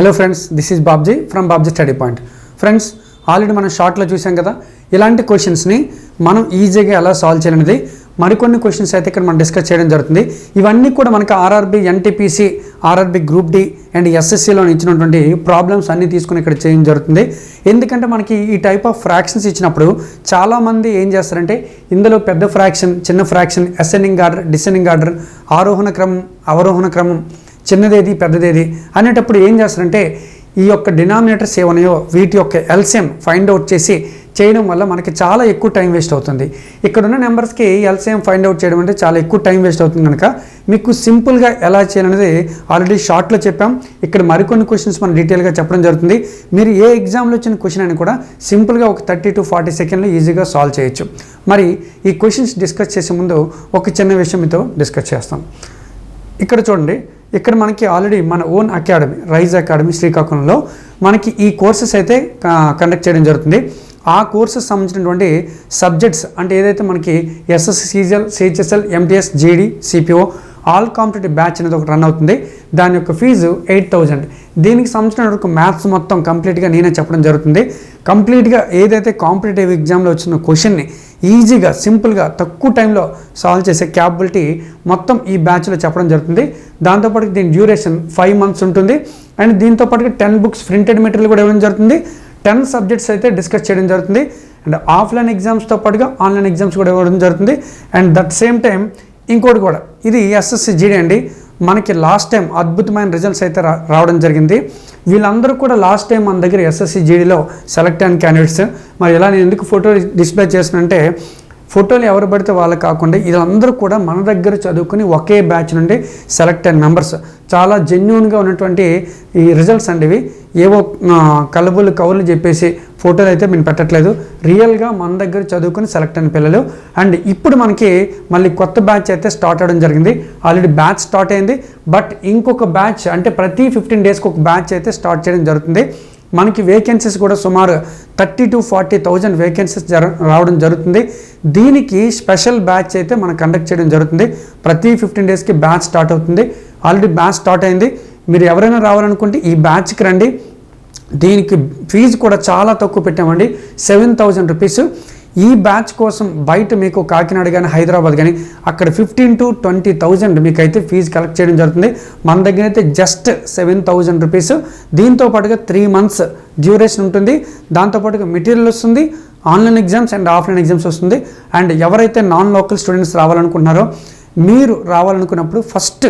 Hello friends this is Babji from Babji study point friends already మనం షార్ట్లో చూసాం కదా ఇలాంటి క్వశ్చన్స్ని మనం ఈజీగా ఎలా సాల్వ్ చేయాలనేది మరికొన్ని క్వశ్చన్స్ అయితే ఇక్కడ మనం డిస్కస్ చేయడం జరుగుతుంది. ఇవన్నీ కూడా మనకి RRB NTPC RRB group D and ఎస్ఎస్సిలో ఇచ్చినటువంటి ప్రాబ్లమ్స్ అన్నీ తీసుకుని ఇక్కడ చేయడం జరుగుతుంది. ఎందుకంటే మనకి ఈ టైప్ ఆఫ్ ఫ్రాక్షన్స్ ఇచ్చినప్పుడు చాలామంది ఏం చేస్తారంటే ఇందులో పెద్ద ఫ్రాక్షన్ చిన్న fraction ascending order descending order ఆరోహణ క్రమం అవరోహణ క్రమం చిన్నదేది పెద్దదేది అనేటప్పుడు ఏం చేస్తారంటే ఈ యొక్క డినామినేటర్స్ ఏమన్నాయో వీటి యొక్క ఎల్సిఎం ఫైండ్ అవుట్ చేసి చేయడం వల్ల మనకి చాలా ఎక్కువ టైం వేస్ట్ అవుతుంది. ఇక్కడ ఉన్న నెంబర్స్కి ఎల్సిఎం ఫైండ్ అవుట్ చేయడం అంటే చాలా ఎక్కువ టైం వేస్ట్ అవుతుంది కనుక మీకు సింపుల్గా ఎలా చేయాలనేది ఆల్రెడీ షార్ట్లో చెప్పాం. ఇక్కడ మరికొన్ని క్వశ్చన్స్ మనం డీటెయిల్గా చెప్పడం జరుగుతుంది. మీరు ఏ ఎగ్జామ్లో వచ్చిన క్వశ్చన్ అని కూడా సింపుల్గా ఒక థర్టీ టు ఫార్టీ సెకండ్లో ఈజీగా సాల్వ్ చేయొచ్చు. మరి ఈ క్వశ్చన్స్ డిస్కస్ చేసే ముందు ఒక చిన్న విషయం మీతో డిస్కస్ చేస్తాం. ఇక్కడ చూడండి ఇక్కడ మనకి ఆల్రెడీ మన ఓన్ అకాడమీ రైజ్ అకాడమీ శ్రీకాకుళంలో మనకి ఈ కోర్సెస్ అయితే కండక్ట్ చేయడం జరుగుతుంది. ఆ కోర్సెస్ సంబంధించినటువంటి సబ్జెక్ట్స్ అంటే ఏదైతే మనకి SS CGL CHSL MTS GD CPO all competitive batch అనేది ఒకటి రన్ అవుతుంది. దాని యొక్క ఫీజు ఎయిట్ థౌజండ్ దీనికి సంబంధించిన మ్యాథ్స్ మొత్తం కంప్లీట్గా నేనే చెప్పడం జరుగుతుంది. కంప్లీట్గా ఏదైతే కాంపిటేటివ్ ఎగ్జామ్లో వచ్చిన క్వశ్చన్ని ఈజీగా సింపుల్గా తక్కువ టైంలో సాల్వ్ చేసే క్యాపబిలిటీ మొత్తం ఈ బ్యాచ్లో చెప్పడం జరుగుతుంది. దాంతోపాటు దీని డ్యూరేషన్ ఫైవ్ మంత్స్ ఉంటుంది. అండ్ దీంతో పాటుగా టెన్ బుక్స్ ప్రింటెడ్ మెటీరియల్ కూడా ఇవ్వడం జరుగుతుంది. టెన్ సబ్జెక్ట్స్ అయితే డిస్కస్ చేయడం జరుగుతుంది. అండ్ ఆఫ్లైన్ ఎగ్జామ్స్తో పాటుగా ఆన్లైన్ ఎగ్జామ్స్ కూడా ఇవ్వడం జరుగుతుంది. అండ్ దట్ సేమ్ టైం ఇంకోటి కూడా ఇది ఎస్ఎస్సి జీడీ అండి. మనకి లాస్ట్ టైం అద్భుతమైన రిజల్ట్స్ అయితే రా రావడం జరిగింది. వీళ్ళందరూ కూడా లాస్ట్ టైం మన దగ్గర ఎస్ఎస్సి జీడీలో సెలెక్ట్ అయిన క్యాండిడేట్స్ మరి ఇలా నేను ఎందుకు ఫోటో డిస్ప్లే చేసినంటే ఫోటోలు ఎవరు పడితే వాళ్ళు కాకుండా వీళ్ళందరూ కూడా మన దగ్గర చదువుకుని ఒకే బ్యాచ్ నుండి సెలెక్ట్ అయిన మెంబర్స్. చాలా జెన్యున్గా ఉన్నటువంటి ఈ రిజల్ట్స్ అండి ఇవి ఏవో కలుబులు కవులు చెప్పేసి ఫోటోలు అయితే మేము పెట్టట్లేదు. రియల్గా మన దగ్గర చదువుకుని సెలెక్ట్ అయిన పిల్లలు. అండ్ ఇప్పుడు మనకి మళ్ళీ కొత్త బ్యాచ్ అయితే స్టార్ట్ అవ్వడం జరిగింది. ఆల్రెడీ బ్యాచ్ స్టార్ట్ అయింది. బట్ ఇంకొక బ్యాచ్ అంటే ప్రతి ఫిఫ్టీన్ డేస్కి ఒక బ్యాచ్ అయితే స్టార్ట్ చేయడం జరుగుతుంది. మనకి వేకెన్సీస్ కూడా సుమారు thirty to forty thousand vacancies జర రావడం జరుగుతుంది. దీనికి స్పెషల్ బ్యాచ్ అయితే మనం కండక్ట్ చేయడం జరుగుతుంది. ప్రతి ఫిఫ్టీన్ డేస్కి బ్యాచ్ స్టార్ట్ అవుతుంది. ఆల్రెడీ బ్యాచ్ స్టార్ట్ అయింది. మీరు ఎవరైనా రావాలనుకుంటే ఈ బ్యాచ్కి రండి. దీనికి ఫీజు కూడా చాలా తక్కువ పెట్టామండి. సెవెన్ థౌజండ్ రూపీస్ ఈ బ్యాచ్ కోసం బయట మీకు కాకినాడ కానీ హైదరాబాద్ కానీ అక్కడ ఫిఫ్టీన్ టు ట్వంటీ థౌజండ్ మీకు అయితే ఫీజు కలెక్ట్ చేయడం జరుగుతుంది. మన దగ్గర అయితే జస్ట్ సెవెన్ థౌజండ్ రూపీస్ దీంతో పాటుగా త్రీ మంత్స్ డ్యూరేషన్ ఉంటుంది. దాంతోపాటుగా మెటీరియల్ వస్తుంది. Online exams and offline exams వస్తుంది. అండ్ ఎవరైతే నాన్ లోకల్ స్టూడెంట్స్ రావాలనుకుంటున్నారో మీరు రావాలనుకున్నప్పుడు ఫస్ట్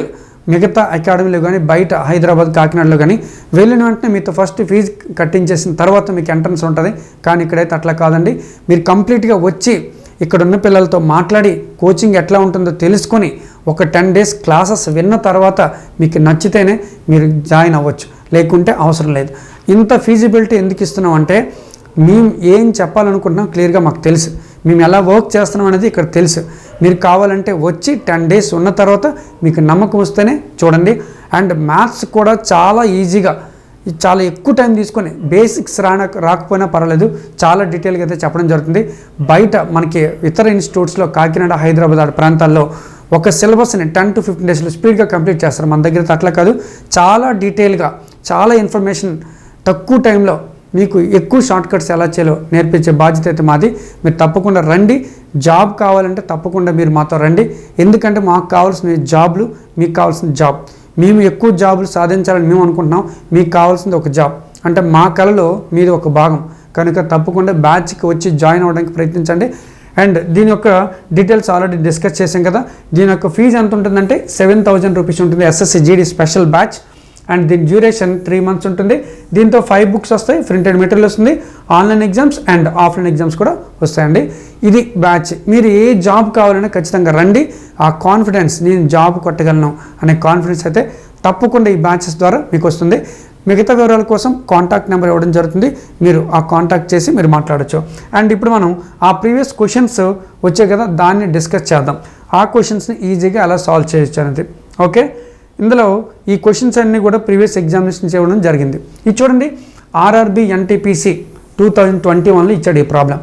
మిగతా అకాడమీలో కానీ బయట హైదరాబాద్ కాకినాడలో కానీ వెళ్ళిన వెంటనే మీతో ఫస్ట్ ఫీజు కట్టించేసిన తర్వాత మీకు ఎంట్రన్స్ ఉంటుంది. కానీ ఇక్కడైతే అట్లా కాదండి. మీరు కంప్లీట్గా వచ్చి ఇక్కడ ఉన్న పిల్లలతో మాట్లాడి కోచింగ్ ఎట్లా ఉంటుందో తెలుసుకొని ఒక టెన్ డేస్ క్లాసెస్ విన్న తర్వాత మీకు నచ్చితేనే మీరు జాయిన్ అవ్వచ్చు. లేకుంటే అవసరం లేదు. ఇంత ఫీజిబిలిటీ ఎందుకు ఇస్తున్నాం అంటే మేము ఏం చెప్పాలనుకుంటున్నాం క్లియర్గా మాకు తెలుసు. మేము ఎలా వర్క్ చేస్తున్నాం అనేది ఇక్కడ తెలుసు. మీరు కావాలంటే వచ్చి టెన్ డేస్ ఉన్న తర్వాత మీకు నమ్మకం వస్తేనే చూడండి. అండ్ మ్యాథ్స్ కూడా చాలా ఈజీగా చాలా ఎక్కువ టైం తీసుకొని బేసిక్స్ రాన రాకపోయినా పర్వాలేదు. చాలా డీటెయిల్గా అయితే చెప్పడం జరుగుతుంది. బయట మనకి ఇతర ఇన్స్టిట్యూట్స్లో కాకినాడ హైదరాబాద్ ఆ ప్రాంతాల్లో ఒక సిలబస్ని టెన్ టు ఫిఫ్టీన్ డేస్లో స్పీడ్గా కంప్లీట్ చేస్తారు. మన దగ్గర అట్లా కాదు. చాలా డీటెయిల్గా చాలా ఇన్ఫర్మేషన్ తక్కువ టైంలో మీకు ఎక్కువ షార్ట్ కట్స్ ఎలా చేయాలో నేర్పించే బాధ్యత అయితే మాది. మీరు తప్పకుండా రండి. జాబ్ కావాలంటే తప్పకుండా మీరు మాతో రండి. ఎందుకంటే మాకు కావాల్సిన జాబ్లు మీకు కావాల్సిన జాబ్ మేము ఎక్కువ జాబులు సాధించాలని మేము అనుకుంటున్నాం. మీకు కావాల్సింది ఒక జాబ్ అంటే మా కళలో మీది ఒక భాగం. కనుక తప్పకుండా బ్యాచ్కి వచ్చి జాయిన్ అవ్వడానికి ప్రయత్నించండి. అండ్ దీని యొక్క డీటెయిల్స్ ఆల్రెడీ డిస్కస్ చేసాం కదా. దీని యొక్క ఫీజు ఎంత ఉంటుందంటే సెవెన్ థౌజండ్ రూపీస్ ఉంటుంది. SSC GD special batch and దీని డ్యూరేషన్ త్రీ మంత్స్ ఉంటుంది. దీంతో ఫైవ్ బుక్స్ వస్తాయి. ప్రింటెడ్ మెటీరియల్ వస్తుంది. Online exams and offline exams కూడా వస్తాయండి. ఇది బ్యాచ్ మీరు ఏ జాబ్ కావాలన్నా ఖచ్చితంగా రండి. ఆ కాన్ఫిడెన్స్ నేను జాబ్ కొట్టగలను అనే కాన్ఫిడెన్స్ అయితే తప్పకుండా ఈ బ్యాచెస్ ద్వారా మీకు వస్తుంది. మిగతా వివరాల కోసం కాంటాక్ట్ నెంబర్ ఇవ్వడం జరుగుతుంది. మీరు ఆ కాంటాక్ట్ చేసి మీరు మాట్లాడచ్చు. అండ్ ఇప్పుడు మనం ఆ ప్రీవియస్ క్వశ్చన్స్ వచ్చాయి కదా దాన్ని డిస్కస్ చేద్దాం. ఆ క్వశ్చన్స్ని ఈజీగా ఎలా సాల్వ్ చేయొచ్చు అనేది. ఓకే ఇందులో ఈ క్వశ్చన్స్ అన్నీ కూడా ప్రీవియస్ ఎగ్జామినేషన్ చేయడం జరిగింది. ఇది చూడండి RRB NTPC two thousand twenty వన్లో ఇచ్చాడు ఈ ప్రాబ్లం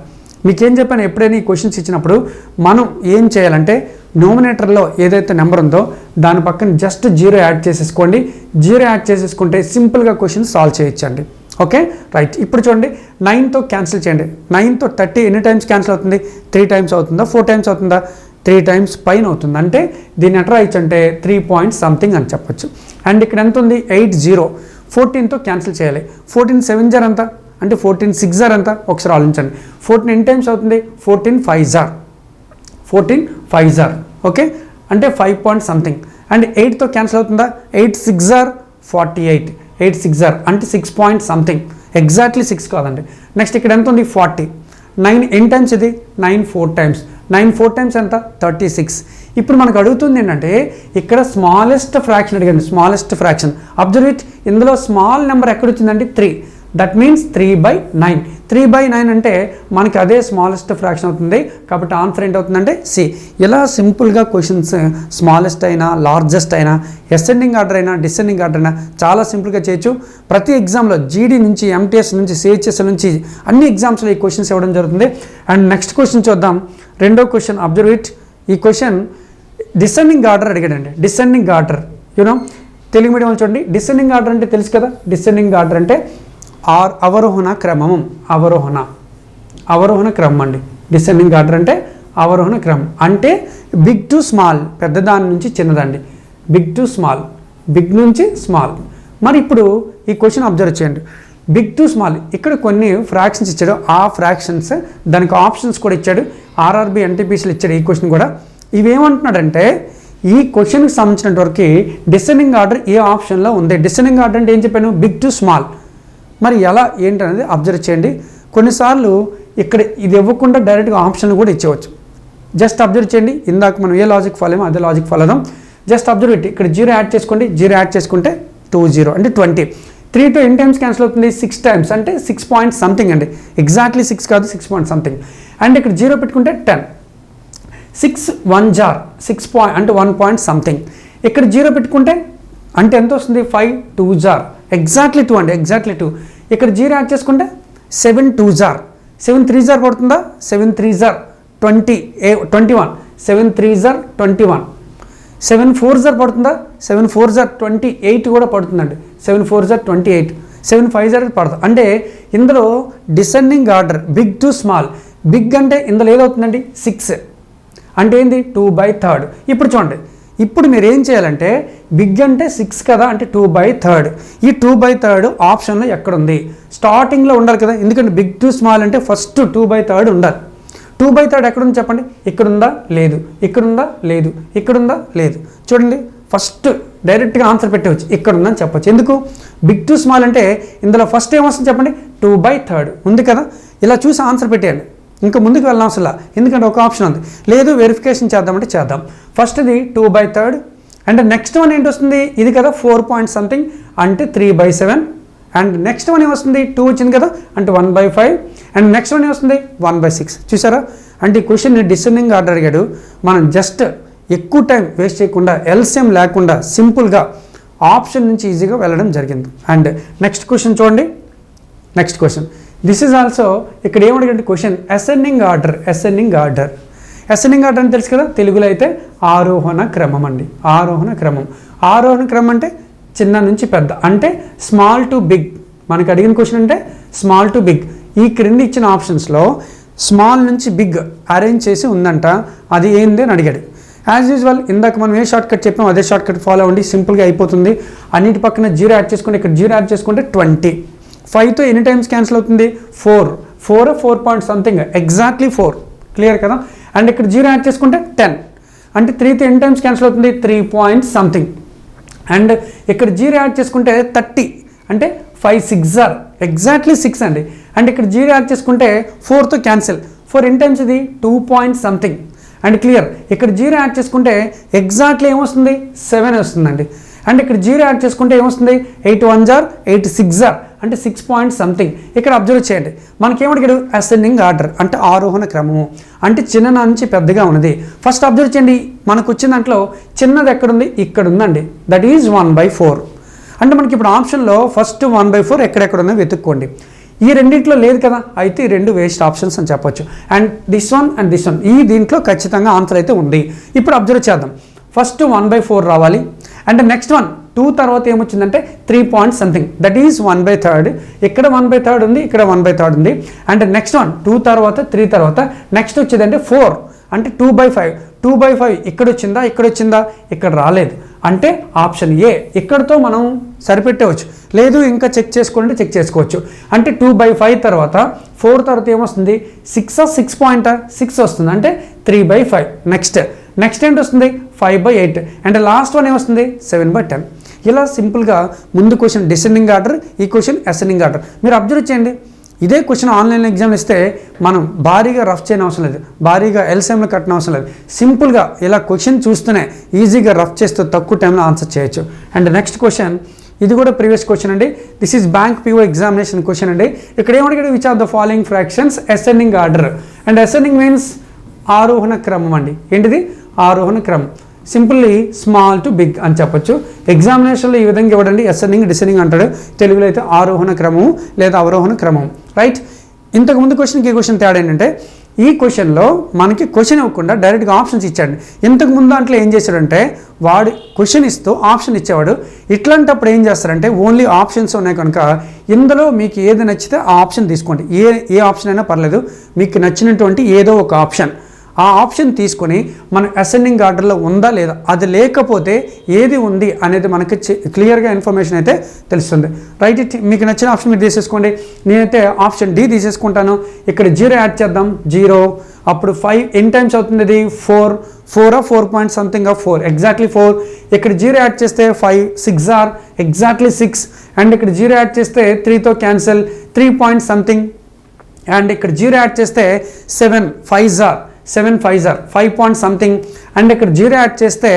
మీకేం చెప్పాను? ఎప్పుడైనా ఈ క్వశ్చన్స్ ఇచ్చినప్పుడు మనం ఏం చేయాలంటే నోమినేటర్లో ఏదైతే నెంబర్ ఉందో దాని పక్కన జస్ట్ జీరో యాడ్ చేసేసుకోండి. జీరో యాడ్ చేసేసుకుంటే సింపుల్గా క్వశ్చన్ సాల్వ్ చేయొచ్చండి. ఓకే రైట్ ఇప్పుడు చూడండి నైన్తో క్యాన్సిల్ చేయండి. నైన్తో థర్టీ ఎన్ని టైమ్స్ క్యాన్సిల్ అవుతుంది? త్రీ టైమ్స్ అవుతుందా? ఫోర్ టైమ్స్ అవుతుందా? త్రీ టైమ్స్ పైన అవుతుంది. అంటే దీన్ని ఎట్లా అంటే త్రీ పాయింట్ సంథింగ్ అని చెప్పొచ్చు. అండ్ ఇక్కడ ఎంత ఉంది? Eight zero. ఫోర్టీన్తో క్యాన్సిల్ చేయాలి. ఫోర్టీన్ సెవెన్ జార్ ఎంత? అంటే ఫోర్టీన్ సిక్స్ జార్ ఎంత? ఒకసారి ఆలోచించండి. ఫోర్టీన్ ఎన్ని టైమ్స్ అవుతుంది. ఫోర్టీన్ ఫైవ్ జార్. ఫోర్టీన్ ఫైవ్ జార్. ఓకే? అంటే ఫైవ్ పాయింట్ సంథింగ్. అండ్ ఎయిట్తో క్యాన్సిల్ అవుతుందా? ఎయిట్ సిక్స్ జార్ ఫార్టీ ఎయిట్. ఎయిట్ సిక్స్ జార్. అంటే six point something. Exactly six కాదండి. నెక్స్ట్ ఇక్కడ ఎంత ఉంది? ఫార్టీ. నైన్ ఎన్ని టైమ్స్ ఇది? Nine four times nine four times ఎంత? థర్టీ సిక్స్ ఇప్పుడు మనకు అడుగుతుంది ఏంటంటే ఇక్కడ స్మాలెస్ట్ ఫ్రాక్షన్ అడిగండి స్మాలెస్ట్ ఫ్రాక్షన్ అబ్జర్వ్ ఇట్ ఇందులో స్మాల్ నెంబర్ ఎక్కడ వచ్చిందంటే three that means three by nine three by nine అంటే మనకి అదే స్మాలెస్ట్ ఫ్రాక్షన్ అవుతుంది. కాబట్టి ఆన్సర్ ఏంటవుతుందంటే సి ఇలా సింపుల్గా క్వశ్చన్స్ స్మాలెస్ట్ అయినా లార్జెస్ట్ అయినా ఎసెండింగ్ ఆర్డర్ అయినా డిసెండింగ్ ఆర్డర్ అయినా చాలా సింపుల్గా చేయొచ్చు. ప్రతి ఎగ్జామ్లో జీడీ నుంచి ఎంటీఎస్ నుంచి సిహెచ్ఎస్ నుంచి అన్ని ఎగ్జామ్స్లో ఈ క్వశ్చన్స్ ఇవ్వడం జరుగుతుంది. అండ్ నెక్స్ట్ క్వశ్చన్ చూద్దాం. రెండో క్వశ్చన్ అబ్జర్వ్ ఇట్ ఈ question descending order అడిగాడండి. Descending order you know Telugu medium చూడండి. డిసెండింగ్ ఆర్డర్ అంటే తెలుసు కదా? డిసెండింగ్ ఆర్డర్ అంటే ఆర్ అవరోహణ క్రమం అవరోహణ. అవరోహణ క్రమం అండి. డిసెండింగ్ ఆర్డర్ అంటే అవరోహణ క్రమం. అంటే బిగ్ టు స్మాల్ పెద్దదాని నుంచి చిన్నదండి. బిగ్ టు స్మాల్ బిగ్ నుంచి స్మాల్. మరి ఇప్పుడు ఈ క్వశ్చన్ అబ్జర్వ్ చేయండి. బిగ్ టు స్మాల్ ఇక్కడ కొన్ని ఫ్రాక్షన్స్ ఇచ్చాడు. ఆ ఫ్రాక్షన్స్ దానికి ఆప్షన్స్ కూడా ఇచ్చాడు. ఆర్ఆర్బి ఎన్టీపీసీలు ఇచ్చాడు ఈ క్వశ్చన్ కూడా. ఇవేమంటున్నాడంటే ఈ క్వశ్చన్కి సంబంధించినంత వరకు డిసెండింగ్ ఆర్డర్ ఏ ఆప్షన్లో ఉంది? డిసెండింగ్ ఆర్డర్ అంటే ఏం చెప్పాను? Big to small. మరి ఎలా ఏంటనేది అబ్జర్వ్ చేయండి. కొన్నిసార్లు ఇక్కడ ఇది ఇవ్వకుండా డైరెక్ట్గా ఆప్షన్ కూడా ఇచ్చేవచ్చు. జస్ట్ అబ్జర్వ్ చేయండి. ఇందాక మనం ఏ లాజిక్ ఫాలో అదే లాజిక్ ఫాలో అవుదాం జస్ట్ అబ్జర్వ్ ఇట్ ఇక్కడ జీరో యాడ్ చేసుకోండి. జీరో యాడ్ చేసుకుంటే టూ జీరో అంటే ట్వంటీ. త్రీ టు ఎన్ని టైమ్స్ క్యాన్సిల్ అవుతుంది? Six times. అంటే సిక్స్ పాయింట్ సంథింగ్ అండి. ఎగ్జాక్ట్లీ సిక్స్ కాదు సిక్స్ పాయింట్ సంథింగ్. అండ్ ఇక్కడ జీరో పెట్టుకుంటే టెన్. సిక్స్ వన్ జార్. సిక్స్ పాయింట్ అంటే వన్ పాయింట్ సంథింగ్. ఇక్కడ జీరో పెట్టుకుంటే అంటే ఎంత వస్తుంది? ఫైవ్ టూ జార్ ఎగ్జాక్ట్లీ టూ అండి. ఎగ్జాక్ట్లీ టూ ఇక్కడ జీరో యాడ్ చేసుకుంటే సెవెన్ టూ జార్ సెవెన్ త్రీ జార్ పడుతుందా? సెవెన్ త్రీ జార్ ట్వంటీ ఏ ట్వంటీ వన్ సెవెన్ త్రీ జార్ ట్వంటీ వన్ సెవెన్ ఫోర్ జార్ పడుతుందా? సెవెన్ ఫోర్ జార్ ట్వంటీ ఎయిట్ కూడా పడుతుందండి. సెవెన్ ఫోర్ జార్ ట్వంటీ ఎయిట్ సెవెన్ ఫైవ్ జార్ పడుతుంది అంటే ఇందులో descending order big to small big అంటే ఇందులో ఏదవుతుందండి? సిక్స్ అంటే ఏంది? టూ బై థర్డ్ ఇప్పుడు చూడండి. ఇప్పుడు మీరు ఏం చేయాలంటే బిగ్ అంటే సిక్స్ కదా అంటే టూ బై థర్డ్ ఈ టూ బై థర్డ్ ఆప్షన్లో ఎక్కడుంది? స్టార్టింగ్లో ఉండాలి కదా ఎందుకంటే బిగ్ టు స్మాల్ అంటే ఫస్ట్ టూ బై థర్డ్ ఉండాలి. టూ బై థర్డ్ ఎక్కడుంది చెప్పండి? ఇక్కడుందా? లేదు. ఇక్కడుందా? లేదు. ఇక్కడుందా? లేదు. చూడండి ఫస్ట్ డైరెక్ట్గా ఆన్సర్ పెట్టవచ్చు. ఇక్కడ ఉందని చెప్పొచ్చు. ఎందుకు? బిగ్ టు స్మాల్ అంటే ఇందులో ఫస్ట్ ఏమొస్తుంది చెప్పండి? టూ బై థర్డ్ ఉంది కదా? ఇలా చూసి ఆన్సర్ పెట్టేయండి. ఇంకా ముందుకు వెళ్ళాం అసలు ఎందుకంటే ఒక ఆప్షన్ ఉంది. లేదు వెరిఫికేషన్ చేద్దామంటే చేద్దాం. ఫస్ట్ది two by third and next one ఏంటి వస్తుంది ఇది కదా ఫోర్ పాయింట్ సంథింగ్ అంటే three by seven and next one ఏమొస్తుంది? టూ వచ్చింది కదా అంటే one by five and next one ఏమొస్తుంది? వన్ బై సిక్స్ చూసారా అంటే ఈ క్వశ్చన్ డిసెండింగ్ ఆర్డర్ అడిగాడు. మనం జస్ట్ ఎక్కువ టైం వేస్ట్ చేయకుండా ఎల్సిఎం లేకుండా సింపుల్గా ఆప్షన్ నుంచి ఈజీగా వెళ్ళడం జరిగింది. అండ్ నెక్స్ట్ క్వశ్చన్ చూడండి. Next question this is also ఇక్కడ ఏమడిగంటే question ascending order ascending order ascending order అని తెలుసు కదా తెలుగులో అయితే ఆరోహణ క్రమం అండి. ఆరోహణ క్రమం. ఆరోహణ క్రమం అంటే చిన్న నుంచి పెద్ద. అంటే స్మాల్ టు బిగ్ మనకు అడిగిన క్వశ్చన్ అంటే స్మాల్ టు బిగ్ ఈ క్రింది ఇచ్చిన ఆప్షన్స్లో స్మాల్ నుంచి బిగ్ అరేంజ్ చేసి ఉందంట. అది ఏంది అని అడిగాడు. యాజ్ యూజువల్ ఇందాక మనం ఏ షార్ట్ కట్ చెప్పాం అదే షార్ట్ కట్ ఫాలో అవ్వండి సింపుల్గా అయిపోతుంది. అన్నిటి పక్కన జీరో యాడ్ చేసుకుంటే ఇక్కడ జీరో యాడ్ చేసుకుంటే ట్వంటీ ఫైవ్తో ఎన్ని టైమ్స్ క్యాన్సిల్ అవుతుంది? Four four four point something exactly four clear కదా? అండ్ ఇక్కడ జీరో యాడ్ చేసుకుంటే టెన్ అంటే త్రీతో ఎన్ని టైమ్స్ క్యాన్సిల్ అవుతుంది? త్రీ పాయింట్ సంథింగ్ అండ్ ఇక్కడ జీరో యాడ్ చేసుకుంటే థర్టీ అంటే five six or exactly six అండి. అండ్ ఇక్కడ జీరో యాడ్ చేసుకుంటే ఫోర్తో క్యాన్సిల్ ఫోర్ ఎన్ని టైమ్స్ ఇది? Two point something and clear ఇక్కడ జీరో యాడ్ చేసుకుంటే ఎగ్జాక్ట్లీ ఏమొస్తుంది? సెవెన్ వస్తుందండి. అండ్ ఇక్కడ జీరో యాడ్ చేసుకుంటే ఏమొస్తుంది? ఎయిట్ వన్ జార్ ఎయిట్ సిక్స్ జార్ అంటే సిక్స్ పాయింట్ సంథింగ్. ఇక్కడ అబ్జర్వ్ చేయండి. మనకేమడిగాడు? అసెండింగ్ ఆర్డర్ అంటే ఆరోహణ క్రమము. అంటే చిన్న నుంచి పెద్దగా ఉన్నది. ఫస్ట్ అబ్జర్వ్ చేయండి. మనకు వచ్చిన దాంట్లో చిన్నది ఎక్కడుంది? ఇక్కడ ఉందండి that is one by four అంటే మనకి ఇప్పుడు ఆప్షన్లో ఫస్ట్ వన్ బై ఫోర్ ఎక్కడెక్కడ ఉన్నాయో వెతుక్కోండి. ఈ రెండింటిలో లేదు కదా? అయితే ఈ రెండు వేస్ట్ ఆప్షన్స్ అని చెప్పొచ్చు. And this one and this one ఈ దీంట్లో ఖచ్చితంగా ఆన్సర్ అయితే ఉంది. ఇప్పుడు అబ్జర్వ్ చేద్దాం. ఫస్ట్ వన్ బై ఫోర్ రావాలి. అండ్ నెక్స్ట్ వన్ టూ తర్వాత ఏమొచ్చిందంటే three point something that is one by third ఇక్కడ వన్ బై థర్డ్ ఉంది ఇక్కడ వన్ బై థర్డ్ ఉంది. అండ్ నెక్స్ట్ వన్ టూ తర్వాత త్రీ తర్వాత. నెక్స్ట్ వచ్చేదంటే ఫోర్ అంటే two by five two by five ఇక్కడ వచ్చిందా ఇక్కడ వచ్చిందా ఇక్కడ రాలేదు. అంటే ఆప్షన్ ఏ ఇక్కడతో మనం సరిపెట్టవచ్చు. లేదు ఇంకా చెక్ చేసుకుంటే చెక్ చేసుకోవచ్చు. అంటే టూ బై ఫైవ్ తర్వాత ఫోర్ తర్వాత ఏమొస్తుంది? సిక్స్ సిక్స్ పాయింట్ సిక్స్ వస్తుంది. అంటే three by five next next ఏంటి వస్తుంది five by eight and last one ఏమొస్తుంది? సెవెన్ బై టెన్ ఇలా సింపుల్గా ముందు క్వశ్చన్ డిసెండింగ్ ఆర్డర్ ఈ క్వశ్చన్ అసెండింగ్ ఆర్డర్ మీరు అబ్జర్వ్ చేయండి. ఇదే క్వశ్చన్ ఆన్లైన్ ఎగ్జామ్ ఇస్తే మనం భారీగా రఫ్ చేయని అవసరం లేదు. భారీగా ఎల్సీఎంలో కట్టిన అవసరం లేదు. సింపుల్గా ఇలా క్వశ్చన్ చూస్తూనే ఈజీగా రఫ్ చేస్తూ తక్కువ టైంలో ఆన్సర్ చేయొచ్చు. అండ్ నెక్స్ట్ క్వశ్చన్ ఇది కూడా ప్రీవియస్ క్వశ్చన్ అండి. This is bank PO examination question అండి. ఇక్కడ ఏమడిగాడు? Which are the following fractions ascending order and ascending means ఆరోహణ క్రమం అండి. ఏంటిది? ఆరోహణ క్రమం. సింపుల్లీ స్మాల్ టు బిగ్ అని చెప్పొచ్చు. ఎగ్జామినేషన్లో ఈ విధంగా ఇవ్వడండి. అసెండింగ్ డిసెండింగ్ అంటాడు. తెలుగులో అయితే ఆరోహణ క్రమం లేదా అవరోహణ క్రమం. రైట్ ఇంతకు ముందు క్వశ్చన్కి ఈ క్వశ్చన్ తేడా ఏంటంటే ఈ క్వశ్చన్లో మనకి క్వశ్చన్ ఇవ్వకుండా డైరెక్ట్గా ఆప్షన్స్ ఇచ్చాడు. ఇంతకు ముందు దాంట్లో ఏం చేశాడంటే వాడు క్వశ్చన్ ఇస్తూ ఆప్షన్ ఇచ్చేవాడు. ఇట్లాంటప్పుడు ఏం చేస్తారంటే ఓన్లీ ఆప్షన్స్ ఉన్నాయి కనుక ఇందులో మీకు ఏది నచ్చితే ఆ ఆప్షన్ తీసుకోండి. ఏ ఏ ఆప్షన్ అయినా పర్లేదు. మీకు నచ్చినటువంటి ఏదో ఒక ఆప్షన్ ఆ ఆప్షన్ తీసుకొని మన అసెండింగ్ ఆర్డర్లో ఉందా లేదా అది లేకపోతే ఏది ఉంది అనేది మనకి క్లియర్గా ఇన్ఫర్మేషన్ అయితే తెలుస్తుంది. రైట్ ఇట్ మీకు నచ్చిన ఆప్షన్ మీరు తీసేసుకోండి. నేనైతే ఆప్షన్ డి తీసేసుకుంటాను. ఇక్కడ జీరో యాడ్ చేద్దాం. జీరో అప్పుడు ఫైవ్ ఎన్ టైమ్స్ అవుతుంది ఇది four four four point something ఆ ఫోర్ ఎగ్జాక్ట్లీ ఫోర్ ఇక్కడ జీరో యాడ్ చేస్తే five six are exactly six and ఇక్కడ జీరో యాడ్ చేస్తే త్రీతో cancel three point something and ఇక్కడ జీరో యాడ్ చేస్తే seven five are seven five are five point something. And ఇక్కడ zero add చేస్తే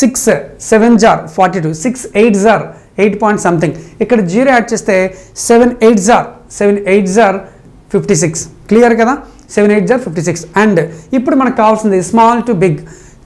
six seven are forty two six eight are eight point something. ఇక్కడ zero add చేస్తే seven eight are seven eight are fifty six. Clear కదా? Seven eight are fifty six. And ఇప్పుడు మనకు కావాల్సింది small to big.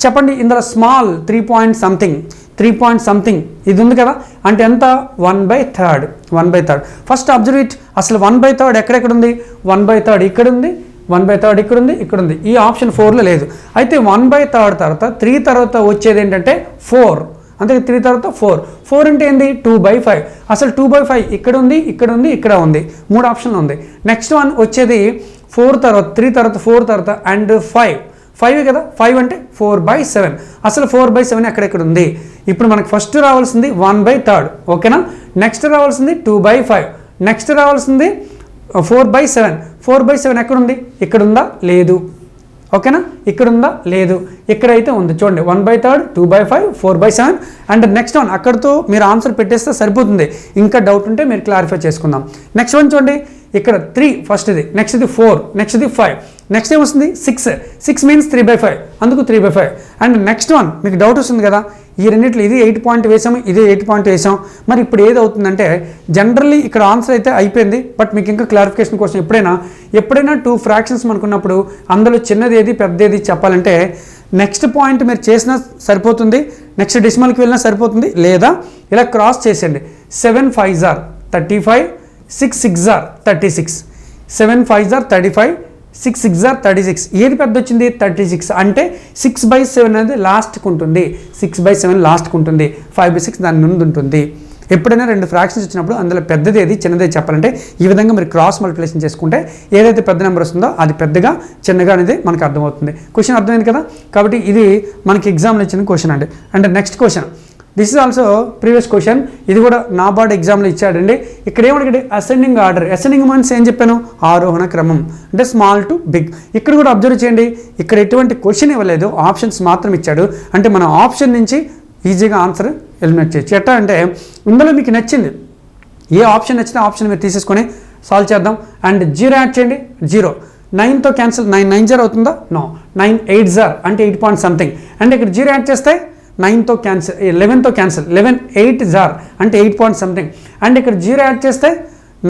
చెప్పండి ఇందులో small three point something three point something ఇది ఉంది కదా? అంటే ఎంత? One by third one by third. First observe it అసలు వన్ బై థర్డ్ ఎక్కడెక్కడ ఉంది? వన్ బై థర్డ్ ఇక్కడ ఉంది వన్ బై థర్డ్ ఇక్కడ ఉంది ఇక్కడ ఉంది ఈ ఆప్షన్ ఫోర్లో లేదు. అయితే వన్ బై థర్డ్ తర్వాత త్రీ తర్వాత వచ్చేది ఏంటంటే ఫోర్. అంతే త్రీ తర్వాత ఫోర్. ఫోర్ అంటే ఏంది? Two by five. అసలు టూ బై ఫైవ్ ఇక్కడ ఉంది ఇక్కడ ఉంది ఇక్కడ ఉంది. మూడు ఆప్షన్లు ఉంది. నెక్స్ట్ వన్ వచ్చేది ఫోర్ తర్వాత త్రీ తర్వాత ఫోర్ తర్వాత అండ్ ఫైవ్. ఫైవ్ కదా? ఫైవ్ అంటే ఫోర్ బై సెవెన్. అసలు ఫోర్ బై సెవెన్ ఎక్కడెక్కడ ఉంది? ఇప్పుడు మనకు ఫస్ట్ రావాల్సింది వన్ బై థర్డ్. ఓకేనా? నెక్స్ట్ రావాల్సింది టూ బై ఫైవ్. నెక్స్ట్ రావాల్సింది four by seven four by seven ఎక్కడుంది? ఇక్కడ ఉందా లేదు. ఓకేనా ఇక్కడ ఉందా లేదు. ఇక్కడైతే ఉంది. చూడండి. One by third two by five four by seven and next one అక్కడతో మీరు ఆన్సర్ పెట్టేస్తే సరిపోతుంది. ఇంకా డౌట్ ఉంటే మీరు క్లారిఫై చేసుకుందాం. నెక్స్ట్ వన్ చూడండి. ఇక్కడ త్రీ ఫస్ట్ది నెక్స్ట్ది నెక్స్ట్ ఫోర్ నెక్స్ట్ది ఫైవ్ నెక్స్ట్ ఏమొస్తుంది six six means three by five అందుకు three by five and next one మీకు డౌట్ వస్తుంది కదా? ఈ రెండింటిలో ఇది ఎయిట్ పాయింట్ వేసాము ఇది ఎయిట్ పాయింట్ వేసాం. మరి ఇప్పుడు ఏది అవుతుందంటే జనరల్లీ ఇక్కడ ఆన్సర్ అయితే అయిపోయింది. బట్ మీకు ఇంకా క్లారిఫికేషన్ కోసం ఎప్పుడైనా ఎప్పుడైనా టూ ఫ్రాక్షన్స్ అనుకున్నప్పుడు అందులో చిన్నది ఏది పెద్దది చెప్పాలంటే నెక్స్ట్ పాయింట్ మీరు చేసినా సరిపోతుంది నెక్స్ట్ డెసిమల్కి వెళ్ళినా సరిపోతుంది లేదా ఇలా క్రాస్ చేసేయండి. Seven five are thirty five six six are thirty six seven five are thirty five six six are thirty six ఏది పెద్ద వచ్చింది థర్టీ సిక్స్ అంటే సిక్స్ బై సెవెన్ అనేది లాస్ట్కి ఉంటుంది. సిక్స్ బై సెవెన్ లాస్ట్కి ఉంటుంది. ఫైవ్ బై సిక్స్ దాని ముందు ఉంటుంది. ఎప్పుడైనా రెండు ఫ్రాక్షన్స్ వచ్చినప్పుడు అందులో పెద్దది ఏది చిన్నది చెప్పాలంటే ఈ విధంగా మీరు క్రాస్ మల్టిప్లికేషన్ చేసుకుంటే ఏదైతే పెద్ద నెంబర్ వస్తుందో అది పెద్దగా చిన్నగా అనేది మనకు అర్థమవుతుంది. క్వశ్చన్ అర్థమైంది కదా? కాబట్టి ఇది మనకి ఎగ్జామ్లో ఇచ్చిన క్వశ్చన్ అండి. And next question this is also previous question ఇది కూడా నాబార్డ్ ఎగ్జామ్లో ఇచ్చాడండి. ఇక్కడ ఏమడిగాడు అసెండింగ్ ఆర్డర్ అసెండింగ్ మీన్స్ ఏం చెప్పాను? ఆరోహణ క్రమం. అంటే స్మాల్ టు బిగ్ ఇక్కడ కూడా అబ్జర్వ్ చేయండి. ఇక్కడ ఎటువంటి క్వశ్చన్ ఇవ్వలేదు. ఆప్షన్స్ మాత్రం ఇచ్చాడు. అంటే మన ఆప్షన్ నుంచి ఈజీగా ఆన్సర్ ఎలిమినేట్ చేయొచ్చు. ఎట్లా అంటే ఇందులో మీకు నచ్చింది. ఏ ఆప్షన్ నచ్చినా ఆప్షన్ మీరు తీసేసుకొని సాల్వ్ చేద్దాం. అండ్ జీరో యాడ్ చేయండి. జీరో నైన్తో క్యాన్సిల్ నైన్ నైన్ జీరో అవుతుందా? నో నైన్ ఎయిట్ జార్ అంటే ఎయిట్ పాయింట్ సంథింగ్ అండ్ ఇక్కడ జీరో యాడ్ చేస్తే నైన్తో క్యాన్సిల్ లెవెన్తో క్యాన్సిల్ లెవెన్ ఎయిట్ జార్ అంటే ఎయిట్ పాయింట్ సంథింగ్ అండ్ ఇక్కడ జీరో యాడ్ చేస్తే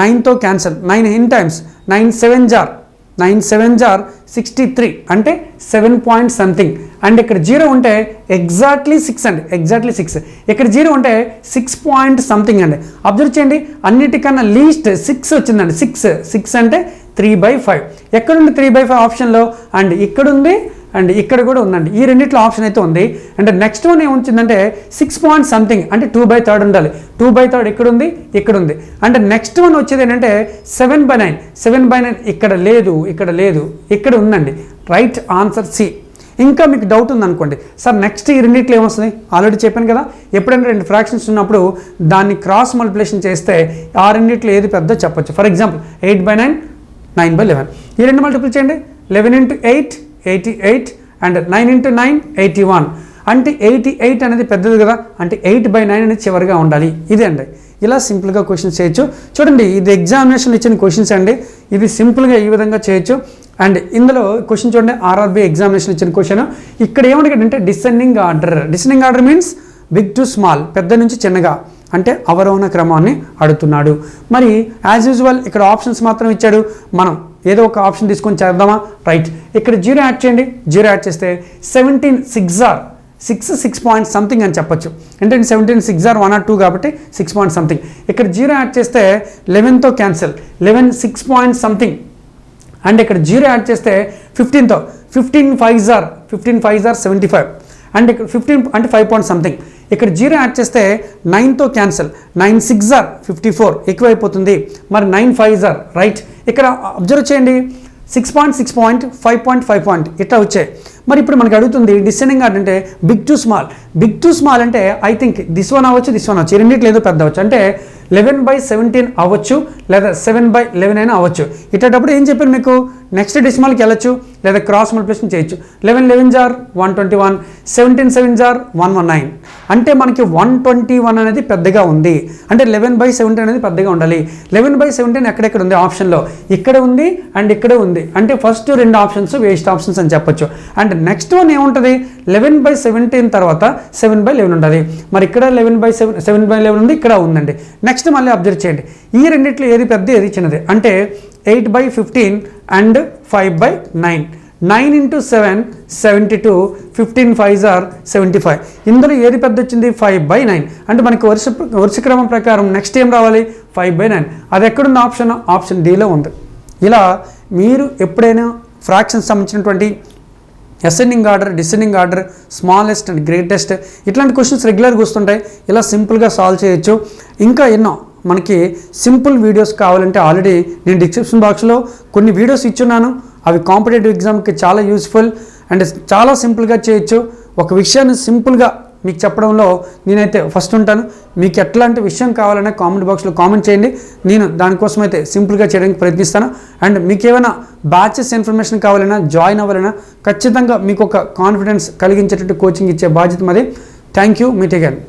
నైన్తో cancel nine N times nine seven are nine seven are sixty three అంటే seven point something and ఇక్కడ zero ఉంటే ఎగ్జాక్ట్లీ సిక్స్ అండి ఎగ్జాక్ట్లీ సిక్స్. ఇక్కడ zero ఉంటే six point something అండి. Observe చేయండి అన్నిటికన్నా లీస్ట్ సిక్స్ వచ్చిందండి సిక్స్ సిక్స్ అంటే త్రీ బై ఫైవ్ ఎక్కడుంది త్రీ బై ఫైవ్ ఆప్షన్లో అండ్ ఇక్కడుంది అండ్ ఇక్కడ కూడా ఉందండి. ఈ రెండిట్లో ఆప్షన్ అయితే ఉంది. అండ్ నెక్స్ట్ వన్ ఏముంచిందంటే సిక్స్ పాయింట్ సంథింగ్ అంటే టూ బై థర్డ్ ఉండాలి. టూ బై థర్డ్ ఇక్కడ ఉంది ఇక్కడ ఉంది. అంటే నెక్స్ట్ వన్ వచ్చేది ఏంటంటే seven by nine seven by nine ఇక్కడ లేదు ఇక్కడ లేదు ఇక్కడ ఉందండి. రైట్ ఆన్సర్ సి ఇంకా మీకు డౌట్ ఉందనుకోండి. సార్ నెక్స్ట్ ఈ రెండిట్లో ఏమొస్తుంది? ఆల్రెడీ చెప్పాను కదా. ఎప్పుడైనా రెండు ఫ్రాక్షన్స్ ఉన్నప్పుడు దాన్ని క్రాస్ మల్టిప్లేషన్ చేస్తే ఆ రెండిట్లో ఏది పెద్ద చెప్పొచ్చు. For example eight by nine nine by eleven ఈ రెండు మల్టిపుల్ చేయండి. Eleven into eight eighty eight and nine into nine eighty one. అంటే ఎయిటీ ఎయిట్ అనేది పెద్దది కదా అంటే ఎయిట్ బై నైన్ అనేది చివరిగా ఉండాలి. ఇదే అండి. ఇలా సింపుల్గా క్వశ్చన్స్ చేయొచ్చు. చూడండి ఇది ఎగ్జామినేషన్ ఇచ్చిన క్వశ్చన్స్ అండి. ఇది సింపుల్గా ఈ విధంగా చేయొచ్చు. అండ్ ఇందులో క్వశ్చన్ చూడండి ఆర్ఆర్బీ ఎగ్జామినేషన్ ఇచ్చిన క్వశ్చన్. ఇక్కడ ఏమడిగాడంటే descending order. Descending order means big to small పెద్ద నుంచి చిన్నగా అంటే అవరోహణ క్రమాన్ని అడుగుతున్నాడు. మరి యాజ్ యూజువల్ ఇక్కడ ఆప్షన్స్ మాత్రం ఇచ్చాడు. మనం ఏదో ఒక ఆప్షన్ తీసుకొని చేద్దామా? రైట్. ఇక్కడ జీరో యాడ్ చేయండి. జీరో యాడ్ చేస్తే seventeen six are six six point something అని చెప్పొచ్చు. అంటే seventeen six are one oh two కాబట్టి సిక్స్ పాయింట్ సంథింగ్ ఇక్కడ జీరో యాడ్ చేస్తే లెవెన్తో cancel eleven six point something and ఇక్కడ జీరో యాడ్ చేస్తే ఫిఫ్టీన్తో fifteen five are fifteen five are seventy five and ఇక్కడ fifteen అంటే ఫైవ్ పాయింట్ సంథింగ్ ఇక్కడ zero add చేస్తే నైన్తో cancel. Nine six are fifty four ఎక్కువైపోతుంది. మరి nine five jar right. ఇక్కడ observe చేయండి. Six point six point five point five point ఇట్లా వచ్చాయి. మరి ఇప్పుడు మనకి అడుగుతుంది డిసెండింగ్ ఆర్డర్ అంటే big to small. Big to small అంటే ఐ థింక్ దిస్ వన్ అవ్వచ్చు దిస్ వన్ అవ్వచ్చు. ఈ రెండిట్లో ఏదో పెద్ద అవ్వచ్చు. అంటే లెవెన్ బై సెవెంటీన్ అవ్వచ్చు లేదా సెవెన్ బై లెవెన్ అయినా అవ్వచ్చు. ఇట్టేటప్పుడు ఏం చెప్పాను మీకు? నెక్స్ట్ డెసిమల్కి వెళ్ళచ్చు లేదా క్రాస్ మల్టిప్లికేషన్ చేయొచ్చు. Eleven eleven are one twenty one seventeen seven are one one nine అంటే మనకి వన్ ట్వంటీ వన్ అనేది పెద్దగా ఉంది. అంటే లెవెన్ బై సెవెంటీన్ అనేది పెద్దగా ఉండాలి. లెవెన్ బై సెవెంటీన్ ఎక్కడెక్కడ ఉంది? ఆప్షన్లో. ఇక్కడ ఉంది అండ్ ఇక్కడ ఉంది. అంటే ఫస్ట్ రెండు ఆప్షన్స్ వేస్ట్ ఆప్షన్స్ అని చెప్పొచ్చు. అండ్ నెక్స్ట్ వన్ ఏముంటుంది? లెవెన్ బై సెవెంటీన్ తర్వాత సెవెన్ బై లెవెన్ ఉండాలి. మరి ఇక్కడ eleven by seven seven by eleven ఉంది ఇక్కడ ఉందండి. నెక్స్ట్ మళ్ళీ అబ్జర్వ్ చేయండి. ఈ రెండిట్లో ఏది పెద్ద ఏది చిన్నది? అంటే eight by fifteen and five by nine nine into seven seventy two fifteen five are seventy five. ఇందులో ఏది పెద్ద వచ్చింది ఫైవ్ బై నైన్. అంటే మనకి వరుస వరుస క్రమం ప్రకారం నెక్స్ట్ ఏం రావాలి? Five by nine. అది ఎక్కడున్న ఆప్షన్ ఆప్షన్ డీలో ఉంది. ఇలా మీరు ఎప్పుడైనా ఫ్రాక్షన్స్ సంబంధించినటువంటి ascending order descending order smallest and greatest ఇట్లాంటి క్వశ్చన్స్ రెగ్యులర్గా వస్తుంటాయి. ఇలా సింపుల్గా సాల్వ్ చేయొచ్చు. ఇంకా ఎన్నో మనకి సింపుల్ వీడియోస్ కావాలంటే ఆల్రెడీ నేను డిస్క్రిప్షన్ బాక్స్లో కొన్ని వీడియోస్ ఇచ్చున్నాను. అవి కాంపిటేటివ్ ఎగ్జామ్కి చాలా యూస్ఫుల్ అండ్ చాలా సింపుల్గా చేయొచ్చు. ఒక విషయాన్ని సింపుల్గా మీకు చెప్పడంలో నేనైతే ఫస్ట్ ఉంటాను. మీకు ఎట్లాంటి విషయం కావాలన్నా కామెంట్ బాక్స్లో కామెంట్ చేయండి. నేను దానికోసం అయితే సింపుల్గా చేయడానికి ప్రయత్నిస్తాను. అండ్ మీకు ఏమైనా బ్యాచెస్ ఇన్ఫర్మేషన్ కావాలన్నా జాయిన్ అవ్వాలన్నా ఖచ్చితంగా మీకు ఒక కాన్ఫిడెన్స్ కలిగించేటట్టు కోచింగ్ ఇచ్చే బాధ్యత మాది. Thank you. Meet again.